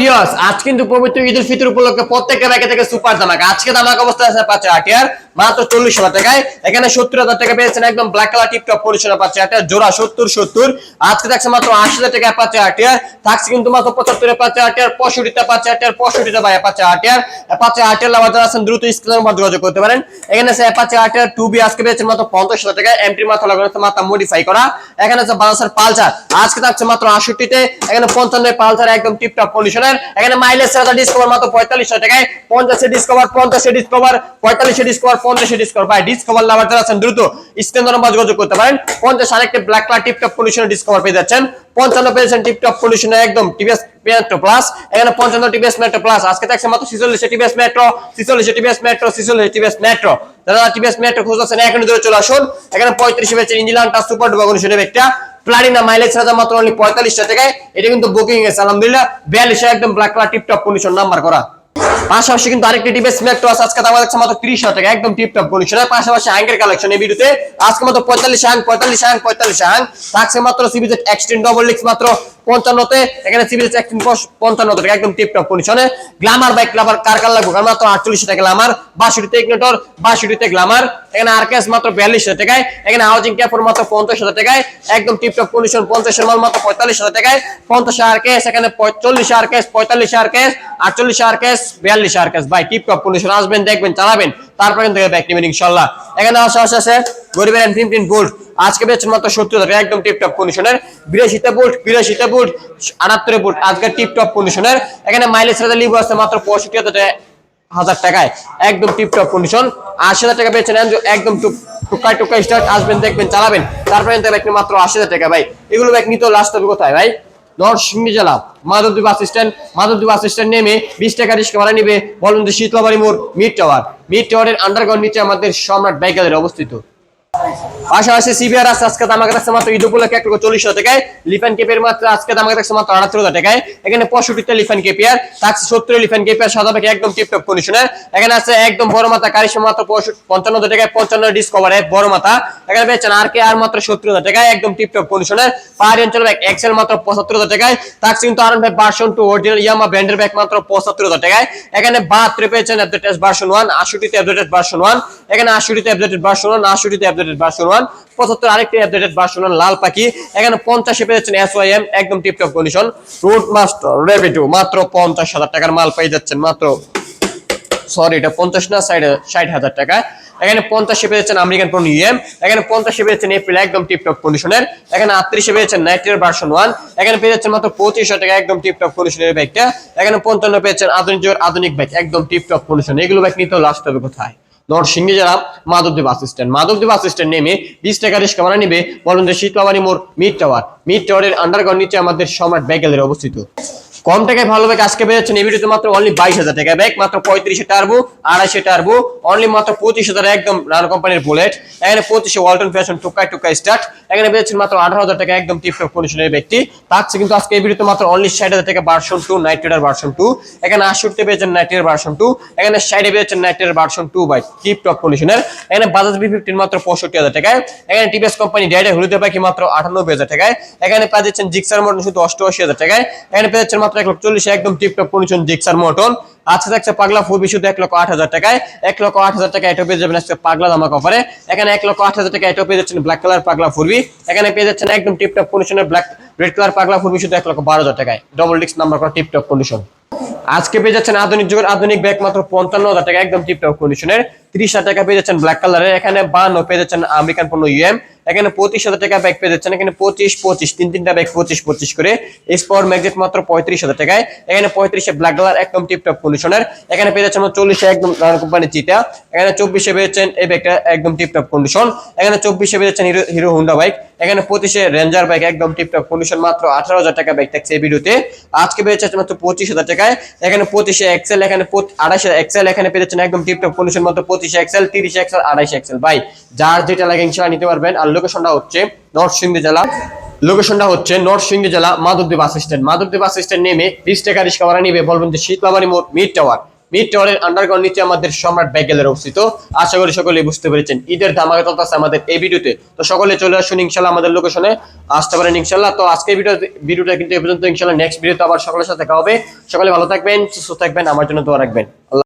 Viewers কিন্তু পবিত্র ফিতর উপলক্ষে প্রত্যেকটা ব্যাগে থেকে সুপার আজকে অবস্থা আছে পাচ্ছে আটিয়ার মাত্র চল্লিশ হাজার টাকায়। এখানে সত্তর হাজার টাকা পেয়েছেন একদম ব্ল্যাক কালার টিপটপ পরিষেবা আটিয়ার জোড়া সত্তর সত্তর। আজকে থাকছে মাত্র আশি হাজার আটিয়ার থাকছে কিন্তু মাত্র পঁচাত্তরে আটিয়ার আটিয়ার আটিয়ার আটিয়ার যারা আছেন, দ্রুত যোগাযোগ করতে পারেন। এখানে আছে আটিয়ার টু বি আজকে পেয়েছেন মাত্র পঞ্চাশ হাজার মাথা লাগানো মাথা মডিফাই করা। এখানে আছে পালচার আজকে থাকছে মাত্র আষট্টিতে এখানে পঞ্চান্ন পালচার একদম টিপটপ কন্ডিশনের এখানে মাইলেজ সাথে ডিসকভার মাত্র পঁয়তাল্লিশ টাকায়। পঞ্চাশে ডিসকভার পঞ্চাশে ডিসকভার পঁয়তাল্লিশে ডিসকভার পঞ্চাশে ডিসকভার ভাই ডিসকভার লাভার যারা আছেন, দ্রুত স্ক্রিন নম্বর যোগাযোগ করতে পারেন। পঞ্চাশ আরেকটি ব্ল্যাক কালার টিপটপ কন্ডিশনের ডিসকভার পেয়ে যাচ্ছেন। পঞ্চান্ন পেয়েছেন টিপটপ কন্ডিশনে একদম টিভিএস মেট্রো প্লাস এখানে পঞ্চান্ন টিভিএস মেট্রো প্লাস আজকে থাকছে মাত্র ছিচল্লিশে টিভিএস মেট্রো ছিচল্লিশে টিভিএস মেট্রো ছিচল্লিশে টিভিএস মেট্রো যারা টিভিএস মেট্রো খুঁজছেন এখন ধরে চলে আসুন। এখানে পঁয়ত্রিশে পেয়েছেন ইঞ্জিলানটা সুপার ডুবা কন্ডিশনের একটা। প্লাটিনা মাইলেজ রাজা মাত্র অনলি পঁয়তাল্লিশটা টাকায়। এটা কিন্তু বুকিং এসে আলহামদুলিল্লাহ। বিয়াল্লিশে একদম black colour tiptop condition number করা। পাশাপাশি কিন্তু আরেকটি আজকে দাম মাত্র 30 হাজার টাকা একদম টিপটপ কন্ডিশনের পাশাপাশি হ্যাঙ্গের কালেকশন এই ভিডিওতে আজকে মাত্র 45 হ্যাং 45 হ্যাং 45 হ্যাং থাকছে মাত্র সিবিজেড এক্সটেন্ড ডবল মাত্র। 55 তে এখানে 55 টাকা একদম টিপটপ কন্ডিশনে গ্ল্যামার বাইক কার কার লাগবে? কারণ মাত্র 48 টাকা গ্ল্যামার 62 তে ইগনিটর 62 তে গ্ল্যামার এখানে আরকেএস মাত্র 42 হাজার টাকায়, এখানে হাউজিং ক্যাপর মাত্র 50 হাজার টাকায়, একদম টিপটপ কন্ডিশন 50 এর মাল মাত্র 45 হাজার টাকায় 50 আরকেএস এখানে 45 আরকেএস 45 আরকেএস 48 আরকেএস 42 আরকেএস ভাই টিপটপ কন্ডিশন আসবেন, দেখবেন, চালাবেন, তারপর কিন্তু ইনশাআল্লাহ এখানে আসা আসা গরিবের ফিফটিন বোল্ট আজকে পেয়েছেন মাত্র সত্তর টাকা, একদম টিপটপ কন্ডিশনের বিরাশিতে বোল্ট বিরাশিতে বোল্ট আটাত্তরে বোল্ট আজকে টিপটপ কন্ডিশনের এখানে মাইলেজ রাজা লিভ আছে মাত্র পঁয়ষট্টি হাজার টাকায়। একদম টিপটপ কন্ডিশন আশি হাজার টাকা পেয়েছেন একদম টুকায় টুকায় স্টার্ট আসবেন, দেখবেন, চালাবেন। তারপরে ব্যাগ মাত্র আশি হাজার টাকা, ভাই। এগুলো ব্যাগ নিতে লাস্ট হবে কোথায়, ভাই? নরসিংদী জেলা Madhabdi bus stand Madhabdi bus stand নেমে বিশ টাকা রিক্সা ভাড়া নিবে। বলুন শীতলাবাড়ি মোড় মিড টাওয়ার মিড টাওয়ারের আন্ডারগ্রাউন্ড নিচে আমাদের সম্রাট বাইকালের অবস্থিত। পাশাপাশি সিবিআর আছে, আজকে দাম কাছে মাত্র ঈদ উপলক্ষে এক লক্ষ চল্লিশ টাকায়। লিফান কেপের মাত্র আজকে দাম কাছে মাত্র আটাত্তর টাকায়। এখানে পঁয়ষট্টিতে লিফান কেপিয়ার থাকছে সত্তর লিফান কেপিয়ার সাদা পাখি একদম টিপটপ কন্ডিশনের এখানে আছে একদম বড় মাথা কারিশমা মাত্র পঞ্চান্ন হাজার টাকায় পঞ্চান্ন ডিসকভার এক বড় মাথা। এখানে পেয়েছেন আর কে আর মাত্র সত্তর হাজার টাকায়, একদম টিপটপ কন্ডিশনের পাহাড়ি অঞ্চল ব্যাগ এক্সেল মাত্র পঁচাত্তর হাজার টাকায়। থাকছে কিন্তু আর ভাই ভার্সন টু অরিজিনাল ইয়ামা ব্র্যান্ডের ব্যাগ মাত্র পঁচাত্তর হাজার টাকায়। এখানে বাহাত্তর পেয়েছেন অ্যাপডেটেড ভার্সন ওয়ান আশুটিতে অ্যাপডেটেড ভার্সন ওয়ান এখানে আশুটিতে অ্যাপডেটেড ভার্সন ওয়ান আশুটিতে অ্যাপডেটেড ভার্সন ওয়ান পঁচাত্তর আরেকটি আপডেটেড ভার্সন লাল পাখি। এখানে পঞ্চাশে পেয়েছেন এস ওয়াই এম একদম টিপটপ কন্ডিশন রোড মাস্টার মাত্র পঞ্চাশ হাজার টাকার মাল যাচ্ছেন, মাত্র সরি এটা পঞ্চাশ না সাইড ষাট হাজার টাকা। এখানে পঞ্চাশে পেয়েছেন আমেরিকান প্রো ইউএম এখানে পঞ্চাশে পেয়েছেন এপ্রিল একদম টিপটপ কন্ডিশনের এখানে পেয়েছেন নাইটের ভার্সন ওয়ান এখানে পেয়ে যাচ্ছেন মাত্র পঁচিশশো টাকা, একদম টিপটপ কন্ডিশনের বাইকটা এখানে পঞ্চান্ন পেয়েছেন আধুনিক আধুনিক বাইক একদম টিপটপ কন্ডিশন এগুলো বাইক নিতেও লাস্ট হবে কোথায়? নরসিংহী যারা মাধবদেব বাস স্ট্যান্ড। মাধবদেব বাস স্ট্যান্ড নেমে বিশ টাকা রিক্সা ভাড়া নিবে বলুন যে শীতলাবাড়ি মোড় মিড টাওয়ার। মিড টাওয়ারের আন্ডারগ্রাউন্ড নিচে আমাদের সম্রাট ব্যাগেলের অবস্থিত। কম টাকায় ভালো ব্যাগ আজকে পেয়েছেন এই ভিডিওতে মাত্র অনলি বাইশ হাজার টাকা। ব্যাগ মাত্র পঁয়ত্রিশে টার্বো আড়াইশে টার্বো অনলি মাত্র পঁচিশ হাজার একদম রান কোম্পানির বুলেট এখানে পঁচিশে ওয়ালটন ফ্যাশন টুকাই টুকাই স্টার্ট এখানে পেয়েছেন মাত্র আঠারো হাজার টাকা একদম টিপটপ কন্ডিশনের ব্যক্তি থাকছে কিন্তু আজকে এই ভিডিওতে মাত্র অনলি ষাট হাজার টাকা version two night rider version two এখানে আশুরতে পেয়েছেন নাইট রাইডার ভার্সন টু এখানে সাইডে পেয়েছেন night rider version two by tiptop কন্ডিশনের এখানে বাজাজ বি ফিফটিন মাত্র পঁয়ষট্টি হাজার টাকায়। এখানে টিভিএস কোম্পানি ডাইডা হলুদে পাখি মাত্র আটানব্বই হাজার টাকায়। এখানে পেয়ে যাচ্ছেন জিক্সার মডেল শুধু অষ্টআশি হাজার টাকায়। এখানে পেয়ে যাচ্ছেন মাত্র এক লক্ষ চল্লিশ, একদম টিপটপ কন্ডিশন জিক্সার মটন আজকে থাকছে পাগলা ফুবি শুধু এক লক্ষ আট হাজার টাকায়। এক লক্ষ আট হাজার টাকা এটা পেয়ে যাবেন আজকে পাগলা জামা কভারে এখানে এক লক্ষ আট হাজার টাকা এটা পেয়ে যাচ্ছেন ব্ল্যাক কালার পাগলা ফুরবি এখানে পেয়ে যাচ্ছেন একদম টিপটপ কন্ডিশনের ব্ল্যাক রেড কালার পাগলা ফুরবি শুধু এক লক্ষ বারো হাজার টাকায়। ডবল ডিস্ক নাম্বার করা টিপটপ কন্ডিশন আজকে পেয়ে যাচ্ছেন আধুনিক যুগের আধুনিক ব্যাগ মাত্র পঞ্চান্ন হাজার টাকা, একদম টিপটপ কন্ডিশনের তিরিশ হাজার টাকা পেয়ে যাচ্ছেন ব্ল্যাক কালারের এখানে বান্ন পেয়ে যাচ্ছেন আমেরিকান পণ্য ইউএম এখানে পঁচিশ হাজার টাকা ব্যাগ পেয়ে যাচ্ছেন, এখানে পঁচিশ পঁচিশ, তিন তিনটা ব্যাগ পঁচিশ পঁচিশ করে। এক্সপাওয়ার ম্যাগজেট মাত্র পঁয়ত্রিশ হাজার টাকায়। এখানে পঁয়ত্রিশে ব্ল্যাক কালার একদম টিপটপ কন্ডিশনের এখানে পেয়ে যাচ্ছেন চল্লিশে একদম কোম্পানি চিটা এখানে চব্বিশে পেয়েছেন এই ব্যাগটা একদম টিপটপ কন্ডিশন এখানে চব্বিশে পেয়েছেন হিরো হিরো হুন্ডা বাইক এখানে পঁচিশে রেঞ্জার বাইক একদম টিপটপ কন্ডিশন মাত্র আঠারো হাজার টাকা ব্যাগ থাকছে এই ভিডিওতে আজকে পেয়ে যাচ্ছে মাত্র পঁচিশ হাজার টাকায়। এখানে পঁচিশে এক্সেল এখানে আড়াইশে এক্সেল এখানে পেয়ে একদম টিপটপ কন্ডিশন মতো পঁচিশে এক্সেল তিরিশে এক্সেল আড়াইশে এক্সেল ভাই, যার যেটা লাগে ইনশাল্লাহ নিতে পারবেন। আর লোকেশনটা হচ্ছে নরসিংদী জেলা। লোকেশনটা হচ্ছে নরসিংদী জেলা Madhabdi bus stand. Madhabdi bus stand নেমে বিশ টাকা রিক্সা ভাড়া নিবে বলবেন যে শীতলাবাড়ি মিড টাওয়ার মিড টাওয়ারের আন্ডারগ্রাউন্ড নিচে আমাদের সম্রাট ব্যাগেলের অবস্থিত। আশা করি সকলেই বুঝতে পেরেছেন। ঈদের ধামাকা চলতেছে আমাদের এই ভিডিওতে। তো সকলে চলে আসুন ইনশাল্লাহ আমাদের লোকেশনে আসতে পারেন ইনশাল্লাহ তো আজকে ভিডিও ভিডিওটা কিন্তু এ পর্যন্ত ইনশাল্লাহ নেক্সট ভিডিওতে আবার সকলের সাথে দেখা হবে। সকলে ভালো থাকবেন, সুস্থ থাকবেন, আমার জন্য দোয়া রাখবেন। আল্লাহ